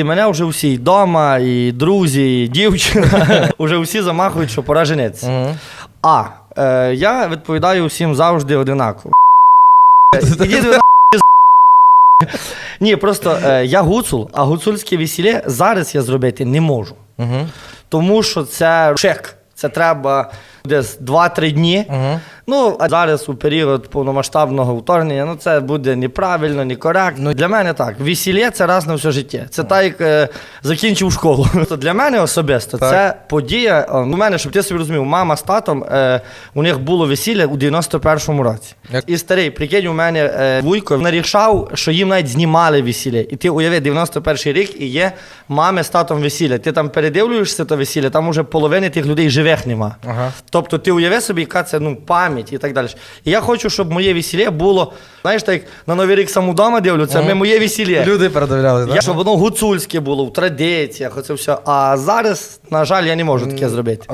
І мене вже всі і вдома, і друзі, і дівчина. Уже всі замахують, що пора женитися. А е, я відповідаю всім завжди одинаково. Ідіть ви на Ні, просто е, я гуцул, а гуцульське весілля зараз я зробити не можу. Тому що це чек. Це треба десь 2-3 дні. Ну, а зараз у період повномасштабного вторгнення, ну це буде неправильно, некоректно. Для мене так. Весілля це раз на все життя. Це так, як е, закінчив школу. То для мене особисто Так. це подія. е, У мене, щоб ти собі розумів, мама з татом, е, у них було весілля у 91-му році. Як? І старий, прикинь, у мене е, вуйко нарішав, що їм навіть знімали весілля. І ти уяви, 91-й рік і є мами з татом весілля. Ти там передивлюєшся то весілля, там уже половини тих людей живих нема. Ага. Тобто ти уяви собі, яка це ну, пам'ять і так далі. І я хочу, щоб моє весілля було, знаєш, так як на Новий рік саму дама дивлюся, ми моє весілля. Люди передивлялись, Я, щоб воно гуцульське було, в традиціях, оце все. А зараз, на жаль, я не можу таке зробити.